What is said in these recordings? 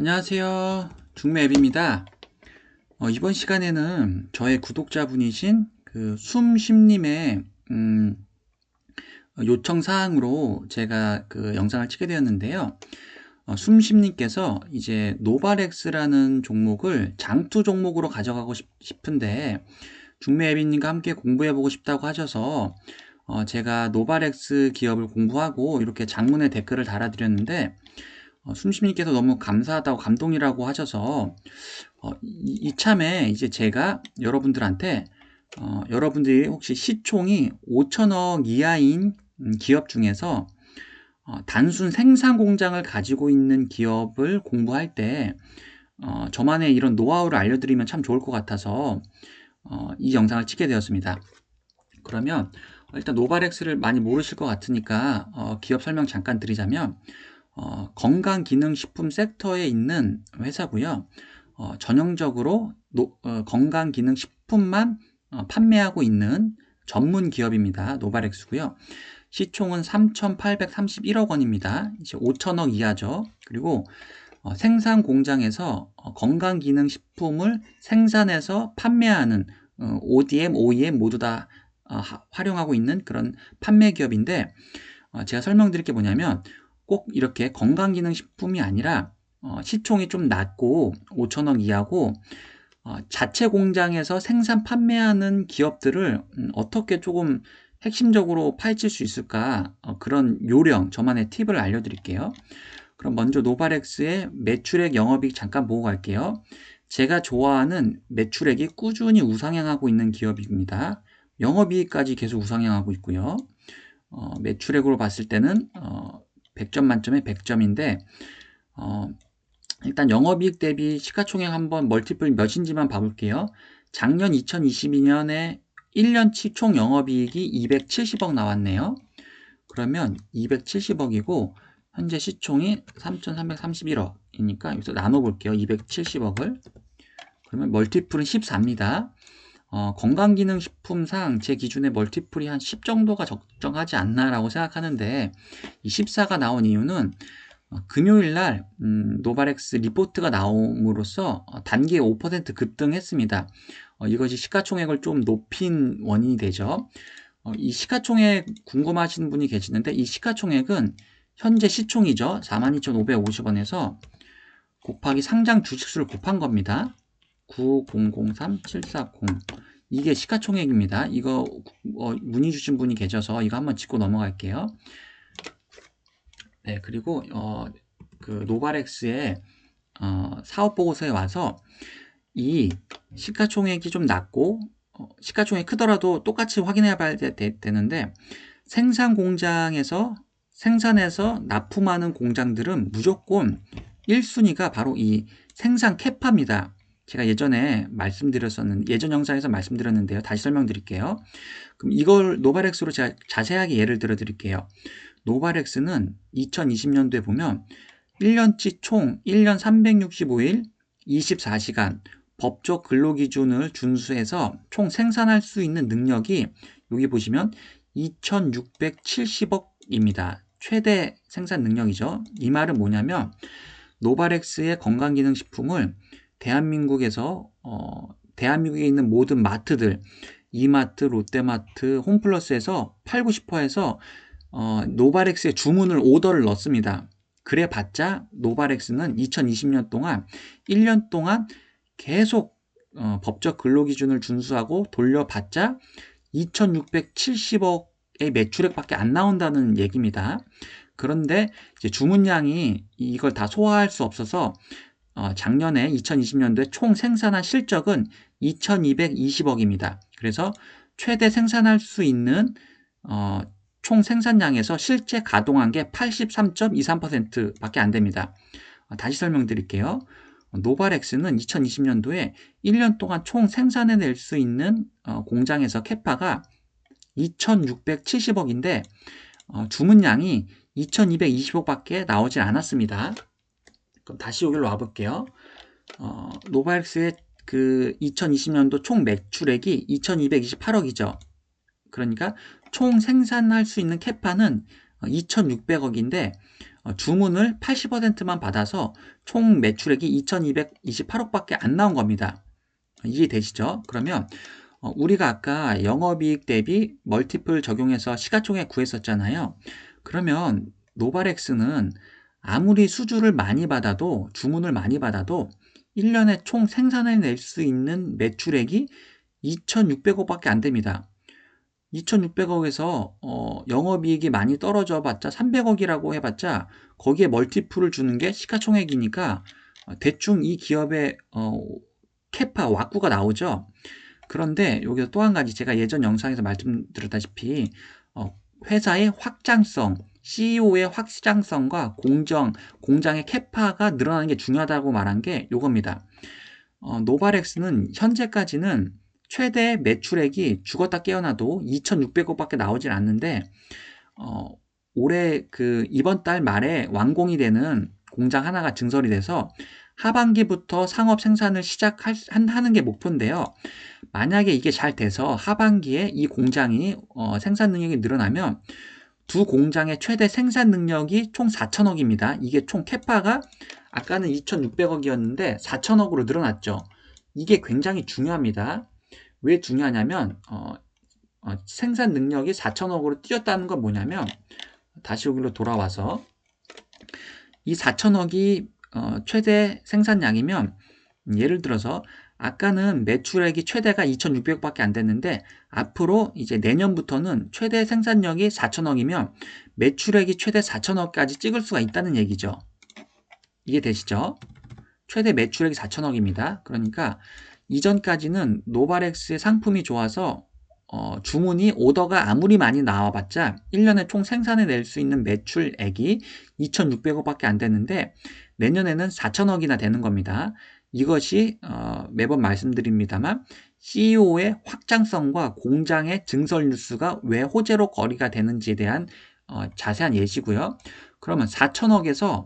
안녕하세요. 중매앱입니다. 어, 이번 시간에는 저의 구독자분이신 그 숨심님의 음, 요청 사항으로 제가 그 영상을 찍게 되었는데요. 어, 숨심님께서 이제 노바렉스라는 종목을 장투 종목으로 가져가고 싶, 싶은데 중매앱님과 함께 공부해보고 싶다고 하셔서 어, 제가 노바렉스 기업을 공부하고 이렇게 장문의 댓글을 달아드렸는데 어, 숨쉬님께서 너무 감사하다고 감동이라고 하셔서 어, 이, 이참에 이제 제가 여러분들한테 어, 여러분들이 혹시 시총이 5천억 이하인 음, 기업 중에서 어, 단순 생산 공장을 가지고 있는 기업을 공부할 때 어, 저만의 이런 노하우를 알려드리면 참 좋을 것 같아서 어, 이 영상을 찍게 되었습니다. 그러면 일단 노바렉스를 많이 모르실 것 같으니까 어, 기업 설명 잠깐 드리자면 어, 건강기능식품 섹터에 있는 회사고요. 어, 전형적으로 노, 어, 건강기능식품만 어, 판매하고 있는 전문 기업입니다. 노바렉스고요. 시총은 3,831억 원입니다. 이제 5천억 이하죠. 그리고 어, 생산 공장에서 어, 건강기능식품을 생산해서 판매하는 어, ODM, OEM 모두 다 어, 활용하고 있는 그런 판매 기업인데 어, 제가 설명드릴 게 뭐냐면 꼭 이렇게 건강기능식품이 아니라 어, 시총이 좀 낮고 5천억 이하고 어, 자체 공장에서 생산 판매하는 기업들을 음, 어떻게 조금 핵심적으로 파헤칠 수 있을까 어, 그런 요령 저만의 팁을 알려드릴게요. 그럼 먼저 노바렉스의 매출액 영업이익 잠깐 보고 갈게요. 제가 좋아하는 매출액이 꾸준히 우상향하고 있는 기업입니다. 영업이익까지 계속 우상향하고 있고요. 어, 매출액으로 봤을 때는 어, 100점 만점에 100점인데 어, 일단 영업이익 대비 시가총액 한번 멀티플 몇인지만 봐볼게요. 작년 2022년에 1년치 총 영업이익이 270억 나왔네요. 그러면 270억이고 현재 시총이 3,331억이니까 여기서 나눠볼게요. 270억을. 그러면 멀티플은 14입니다. 어, 건강기능식품상 제 기준에 멀티플이 한 10 정도가 적정하지 않나라고 생각하는데 이 14가 나온 이유는 어, 금요일 날 음, 노바렉스 리포트가 나옴으로써 어, 단기 5% 급등했습니다. 어, 이것이 시가총액을 좀 높인 원인이 되죠. 어, 이 시가총액 궁금하신 분이 계시는데 이 시가총액은 현재 시총이죠. 42,550원에서 곱하기 상장 주식수를 곱한 겁니다. 9003740 이게 시가총액입니다. 이거 어, 문의 주신 분이 계셔서 이거 한번 짚고 넘어갈게요. 네, 그리고 어, 그 노바렉스의 어, 사업 보고서에 와서 이 시가총액이 좀 낮고 어, 시가총액이 크더라도 똑같이 확인해 봐야 되, 되는데 생산 공장에서 생산해서 납품하는 공장들은 무조건 1순위가 바로 이 생산 캐파입니다. 제가 예전에 말씀드렸었는 예전 영상에서 말씀드렸는데요. 다시 설명드릴게요. 그럼 이걸 노바렉스로 제가 자세하게 예를 들어 드릴게요. 노바렉스는 2020년도에 보면 1년치 총 1년 365일 24시간 법적 근로기준을 준수해서 총 생산할 수 있는 능력이 여기 보시면 2670억입니다. 최대 생산 능력이죠. 이 말은 뭐냐면 노바렉스의 건강기능식품을 대한민국에서 어, 대한민국에 있는 모든 마트들 이마트, 롯데마트, 홈플러스에서 팔고 싶어 해서 어, 노바렉스에 주문을 오더를 넣습니다. 그래 봤자 노바렉스는 2020년 동안 1년 동안 계속 어, 법적 근로기준을 준수하고 돌려봤자 2670억의 매출액밖에 안 나온다는 얘기입니다. 그런데 주문량이 이걸 다 소화할 수 없어서 어, 작년에 2020년도에 총 생산한 실적은 2220억입니다. 그래서 최대 생산할 수 있는 어, 총 생산량에서 실제 가동한 게 83.23%밖에 안 됩니다. 어, 다시 설명드릴게요. 노바렉스는 2020년도에 1년 동안 총 생산해낼 수 있는 어, 공장에서 캐파가 2670억인데 어, 주문량이 2220억밖에 나오질 않았습니다. 그럼 다시 여기로 와볼게요. 어, 노바렉스의 그 2020년도 총 매출액이 2228억이죠. 그러니까 총 생산할 수 있는 캐파는 2600억인데 어, 주문을 80%만 받아서 총 매출액이 2228억밖에 안 나온 겁니다. 이해되시죠? 그러면 어, 우리가 아까 영업이익 대비 멀티플 적용해서 시가총액 구했었잖아요. 그러면 노바렉스는 아무리 수주를 많이 받아도 주문을 많이 받아도 1년에 총 생산을 낼수 있는 매출액이 2,600억밖에 안 됩니다. 2,600억에서 어, 영업이익이 많이 떨어져 봤자 300억이라고 해봤자 거기에 멀티플을 주는 게 시가총액이니까 어, 대충 이 기업의 어, 캐파 왁구가 나오죠. 그런데 여기서 또 한 가지 제가 예전 영상에서 말씀드렸다시피 어, 회사의 확장성, CEO의 확장성과 공정, 공장의 캐파가 늘어나는 게 중요하다고 말한 게 이겁니다. 어, 노바렉스는 현재까지는 최대 매출액이 죽었다 깨어나도 2,600억밖에 나오질 않는데 어, 올해 그 이번 달 말에 완공이 되는 공장 하나가 증설이 돼서 하반기부터 상업 생산을 시작하는 게 목표인데요. 만약에 이게 잘 돼서 하반기에 이 공장이 어, 생산 능력이 늘어나면 두 공장의 최대 생산 능력이 총 4천억입니다. 이게 총 캐파가 아까는 2,600억이었는데 4천억으로 늘어났죠. 이게 굉장히 중요합니다. 왜 중요하냐면 어, 어, 생산 능력이 4천억으로 뛰었다는 건 뭐냐면 다시 여기로 돌아와서 이 4천억이 어, 최대 생산량이면 예를 들어서 아까는 매출액이 최대가 2,600억밖에 안 됐는데 앞으로 이제 내년부터는 최대 생산력이 4천억이면 매출액이 최대 4천억까지 찍을 수가 있다는 얘기죠. 이게 되시죠? 최대 매출액이 4천억입니다. 그러니까 이전까지는 노바렉스의 상품이 좋아서 어, 주문이 오더가 아무리 많이 나와봤자 1년에 총 생산해 낼 수 있는 매출액이 2,600억밖에 안 됐는데 내년에는 4천억이나 되는 겁니다. 이것이 어, 매번 말씀드립니다만 CEO의 확장성과 공장의 증설 뉴스가 왜 호재로 거리가 되는지에 대한 어, 자세한 예시고요. 그러면 4천억에서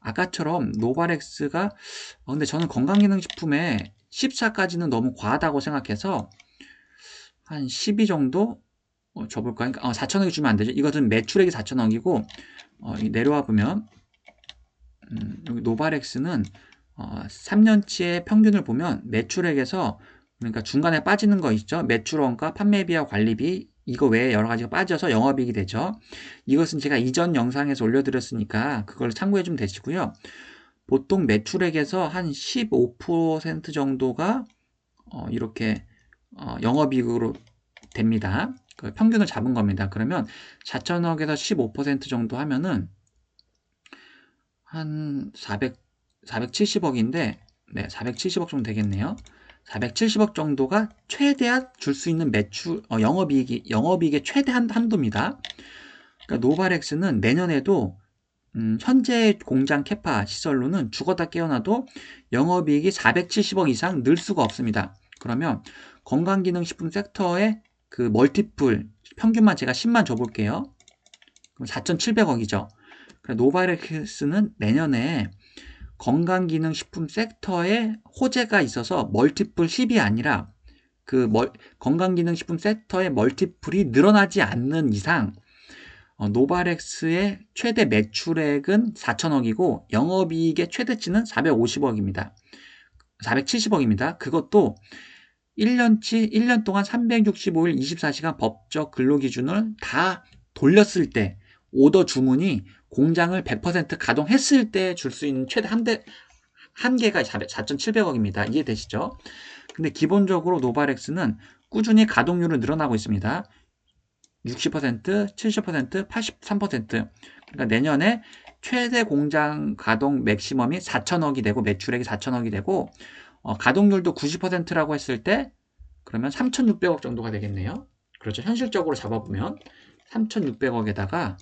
아까처럼 노바렉스가 어, 근데 저는 건강기능식품에 14까지는 너무 과하다고 생각해서 한 12 정도 어, 줘볼까? 그러니까 어, 4천억이 주면 안 되죠. 이것은 매출액이 4천억이고 어, 내려와 보면 음, 여기 노바렉스는 어, 3년치의 평균을 보면 매출액에서 그러니까 중간에 빠지는 거 있죠. 매출원가, 판매비와 관리비 이거 외에 여러 가지가 빠져서 영업이익이 되죠. 이것은 제가 이전 영상에서 올려드렸으니까 그걸 참고해 주면 되시고요. 보통 매출액에서 한 15% 정도가 어, 이렇게 어, 영업이익으로 됩니다. 그 평균을 잡은 겁니다. 그러면 4천억에서 15% 정도 하면은 한 400, 470억인데, 네, 470억 정도 되겠네요. 470억 정도가 최대한 줄 수 있는 매출, 어, 영업이익이, 영업이익의 최대한 한도입니다. 그러니까 노바렉스는 내년에도 음, 현재 공장 캐파 시설로는 죽었다 깨어나도 영업이익이 470억 이상 늘 수가 없습니다. 그러면 건강기능식품 섹터의 그 멀티플 평균만 제가 10만 줘볼게요. 그럼 4,700억이죠. 노바렉스는 내년에 건강기능식품 섹터에 호재가 있어서 멀티플 10이 아니라 그 멀, 건강기능식품 섹터의 멀티플이 늘어나지 않는 이상 어, 노바렉스의 최대 매출액은 4천억이고 영업이익의 최대치는 450억입니다. 470억입니다. 그것도 1년치 1년 동안 365일 24시간 법적 근로 기준을 다 돌렸을 때 오더 주문이 공장을 100% 가동했을 때 줄 수 있는 최대 한 대, 한계가 4,700억입니다. 이해되시죠? 근데 기본적으로 노바렉스는 꾸준히 가동률은 늘어나고 있습니다. 60%, 70%, 83%. 그러니까 내년에 최대 공장 가동 맥시멈이 4천억이 되고 매출액이 4천억이 되고 어, 가동률도 90%라고 했을 때 그러면 3,600억 정도가 되겠네요. 그렇죠. 현실적으로 잡아보면 3,600억에다가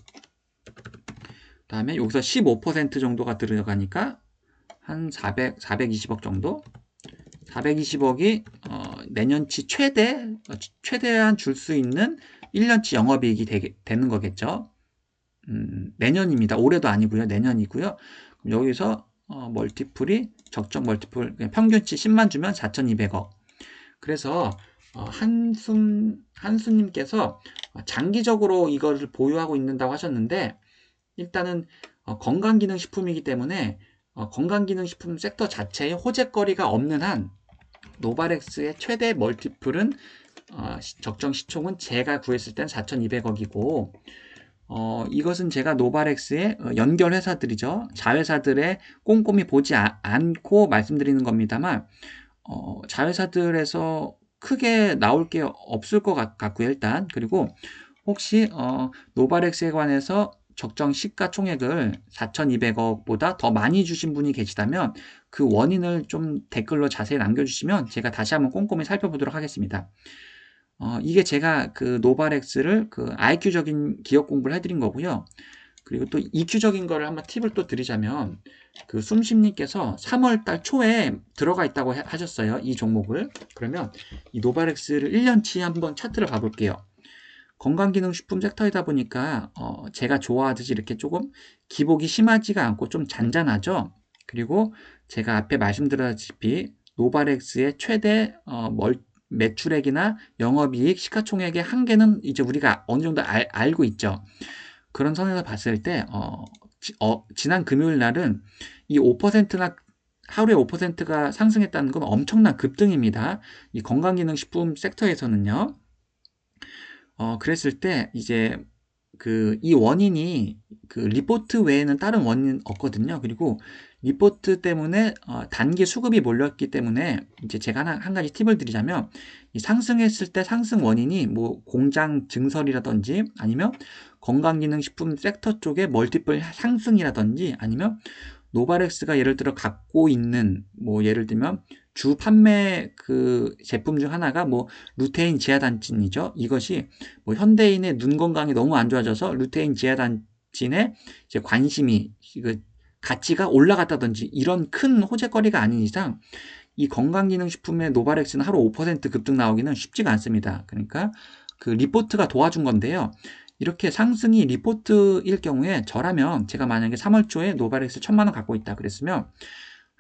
다음에 여기서 15% 정도가 들어가니까 한 400, 420억 정도 420억이 어, 내년치 최대 어, 최대한 줄 수 있는 1년치 영업이익이 되게, 되는 거겠죠. 음, 내년입니다. 올해도 아니고요. 내년이고요. 여기서 어, 멀티플이 적정 멀티플 평균치 10만 주면 4,200억. 그래서 어, 한숨 한수님께서 장기적으로 이것을 보유하고 있는다고 하셨는데 일단은 어, 건강기능식품이기 때문에 어, 건강기능식품 섹터 자체에 호재거리가 없는 한 노바렉스의 최대 멀티플은 어, 시- 적정 시총은 제가 구했을 땐 4,200억이고 어, 이것은 제가 노바렉스의 어, 연결 회사들이죠. 자회사들에 꼼꼼히 보지 아- 않고 말씀드리는 겁니다만 어, 자회사들에서 크게 나올 게 없을 것 같, 같고요, 일단. 그리고 혹시 어, 노바렉스에 관해서 적정 시가총액을 4,200억보다 더 많이 주신 분이 계시다면 그 원인을 좀 댓글로 자세히 남겨주시면 제가 다시 한번 꼼꼼히 살펴보도록 하겠습니다. 어, 이게 제가 그 노바렉스를 그 IQ적인 기업 공부를 해드린 거고요. 그리고 또 EQ적인 거를 한번 팁을 또 드리자면 그 숨심님께서 3월 달 초에 들어가 있다고 해- 하셨어요. 이 종목을. 그러면 이 노바렉스를 1년치 한번 차트를 봐볼게요. 건강기능식품 섹터이다 보니까 어, 제가 좋아하듯이 이렇게 조금 기복이 심하지가 않고 좀 잔잔하죠. 그리고 제가 앞에 말씀드렸다시피 노바렉스의 최대 어, 멀, 매출액이나 영업이익, 시가총액의 한계는 이제 우리가 어느 정도 알, 알고 있죠. 그런 선에서 봤을 때 어, 지, 어, 지난 금요일 날은 이 5%나 하루에 5%가 상승했다는 건 엄청난 급등입니다. 이 건강기능식품 섹터에서는요. 어, 그랬을 때 이제 그 이 원인이 그 리포트 외에는 다른 원인 없거든요. 그리고 리포트 때문에 어, 단기 수급이 몰렸기 때문에 이제 제가 하나 한 가지 팁을 드리자면 이 상승했을 때 상승 원인이 뭐 공장 증설이라든지 아니면 건강기능식품 섹터 쪽의 멀티플 상승이라든지 아니면 노바렉스가 예를 들어 갖고 있는 뭐 예를 들면 주 판매 그 제품 중 하나가 뭐 루테인 지하단진이죠. 이것이 뭐 현대인의 눈 건강이 너무 안 좋아져서 루테인 지하단진에 이제 관심이 그 가치가 올라갔다든지 이런 큰 호재거리가 아닌 이상 이 건강기능식품의 노바렉스는 하루 5% 급등 나오기는 쉽지가 않습니다. 그러니까 그 리포트가 도와준 건데요. 이렇게 상승이 리포트일 경우에 저라면 제가 만약에 3월 초에 노바렉스 1000만 원 갖고 있다 그랬으면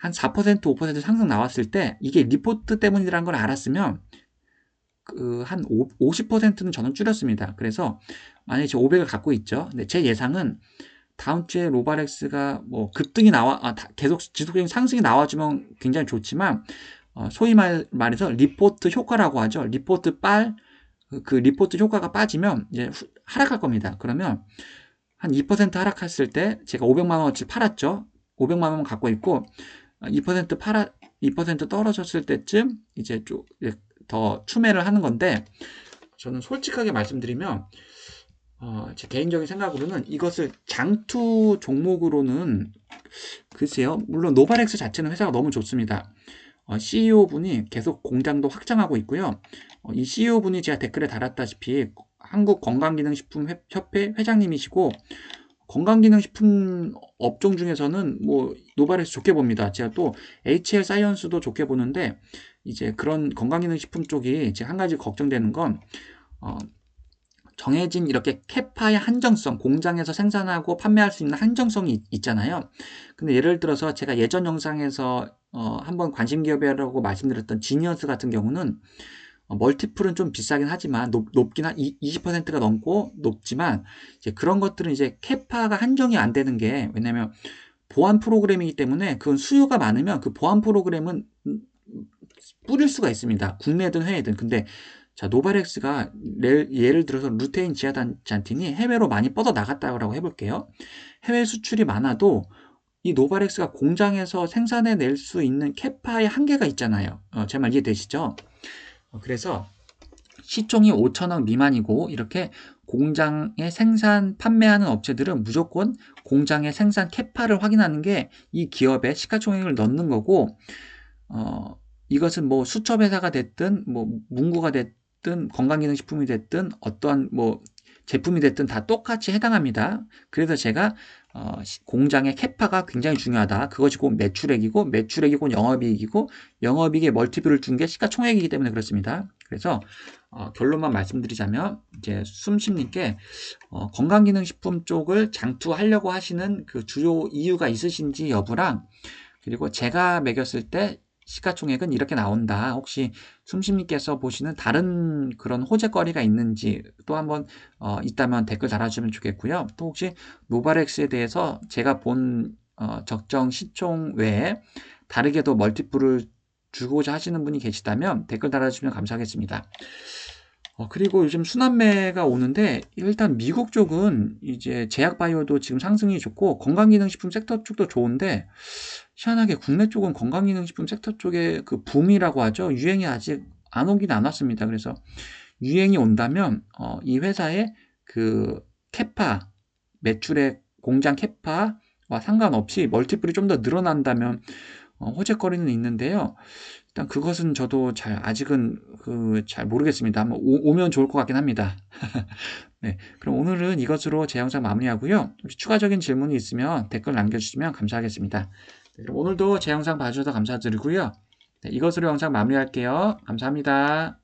한 4% 5% 상승 나왔을 때 이게 리포트 때문이라는 걸 알았으면 그 한 50%는 저는 줄였습니다. 그래서 만약에 제 500을 갖고 있죠. 근데 제 예상은 다음 주에 로바렉스가 뭐 급등이 나와 아, 다- 계속 지속적인 상승이 나와주면 굉장히 좋지만 어, 소위 말, 말해서 리포트 효과라고 하죠. 리포트 빨, 그, 그 리포트 효과가 빠지면 이제 후- 하락할 겁니다. 그러면 한 2% 하락했을 때 제가 500만 원어치 팔았죠. 500만 원 갖고 있고 어, 2% 팔아 2% 떨어졌을 때쯤 이제 좀더 추매를 하는 건데 저는 솔직하게 말씀드리면 어, 제 개인적인 생각으로는 이것을 장투 종목으로는 글쎄요. 물론 노바렉스 자체는 회사가 너무 좋습니다. 어, CEO 분이 계속 공장도 확장하고 있고요. 어, 이 CEO 분이 제가 댓글에 달았다시피 한국 건강기능식품협회 회장님이시고 건강기능식품 업종 중에서는 뭐 노바렉스 좋게 봅니다. 제가 또 HL 사이언스도 좋게 보는데 이제 그런 건강기능식품 쪽이 이제 한 가지 걱정되는 건 어, 정해진 이렇게 캐파의 한정성, 공장에서 생산하고 판매할 수 있는 한정성이 있- 있잖아요. 근데 예를 들어서 제가 예전 영상에서 어, 한번 관심 기업이라고 말씀드렸던 지니어스 같은 경우는 어, 멀티플은 좀 비싸긴 하지만 높, 높긴 한 20%가 넘고 높지만 이제 그런 것들은 이제 캐파가 한정이 안 되는 게 왜냐면 보안 프로그램이기 때문에 그건 수요가 많으면 그 보안 프로그램은 음, 뿌릴 수가 있습니다. 국내든 해외든. 근데 자, 노바렉스가 래- 예를 들어서 루테인 지하단잔틴이 해외로 많이 뻗어 나갔다고 해볼게요. 해외 수출이 많아도 이 노바렉스가 공장에서 생산해 낼 수 있는 캐파의 한계가 있잖아요. 어, 제 말 이해되시죠? 어, 그래서 시총이 5천억 미만이고 이렇게 공장에 생산 판매하는 업체들은 무조건 공장의 생산 캐파를 확인하는 게 이 기업의 시가총액을 넣는 거고 어, 이것은 뭐 수첩 회사가 됐든 뭐 문구가 됐든 건강기능식품이 됐든 어떠한 뭐 제품이 됐든 다 똑같이 해당합니다. 그래서 제가 어, 시- 공장의 캐파가 굉장히 중요하다. 그것이 곧 매출액이고 매출액이 곧 영업이익이고 영업이익의 멀티플을 준 게 시가총액이기 때문에 그렇습니다. 그래서 어, 결론만 말씀드리자면 이제 숨심님께 어, 건강기능식품 쪽을 장투하려고 하시는 그 주요 이유가 있으신지 여부랑 그리고 제가 매겼을 때 시가총액은 이렇게 나온다. 혹시 숨심님께서 보시는 다른 그런 호재거리가 있는지 또 한번 어, 있다면 댓글 달아주면 좋겠고요. 또 혹시 노바렉스에 대해서 제가 본 어, 적정 시총 외에 다르게도 멀티플을 주고자 하시는 분이 계시다면 댓글 달아주시면 감사하겠습니다. 어, 그리고 요즘 순환매가 오는데 일단 미국 쪽은 이제 제약바이오도 지금 상승이 좋고 건강기능식품 섹터 쪽도 좋은데 희한하게 국내 쪽은 건강기능식품 섹터 쪽에 그 붐이라고 하죠. 유행이 아직 안 오긴 안 왔습니다. 그래서 유행이 온다면 어, 이 회사의 그 캐파 매출의 공장 캐파와 상관없이 멀티플이 좀 더 늘어난다면 어, 호재거리는 있는데요. 일단 그것은 저도 잘 아직은 그 잘 모르겠습니다. 한번 오, 오면 좋을 것 같긴 합니다. 네, 그럼 오늘은 이것으로 제 영상 마무리하고요. 혹시 추가적인 질문이 있으면 댓글 남겨주시면 감사하겠습니다. 네, 오늘도 제 영상 봐주셔서 감사드리고요. 네, 이것으로 영상 마무리할게요. 감사합니다.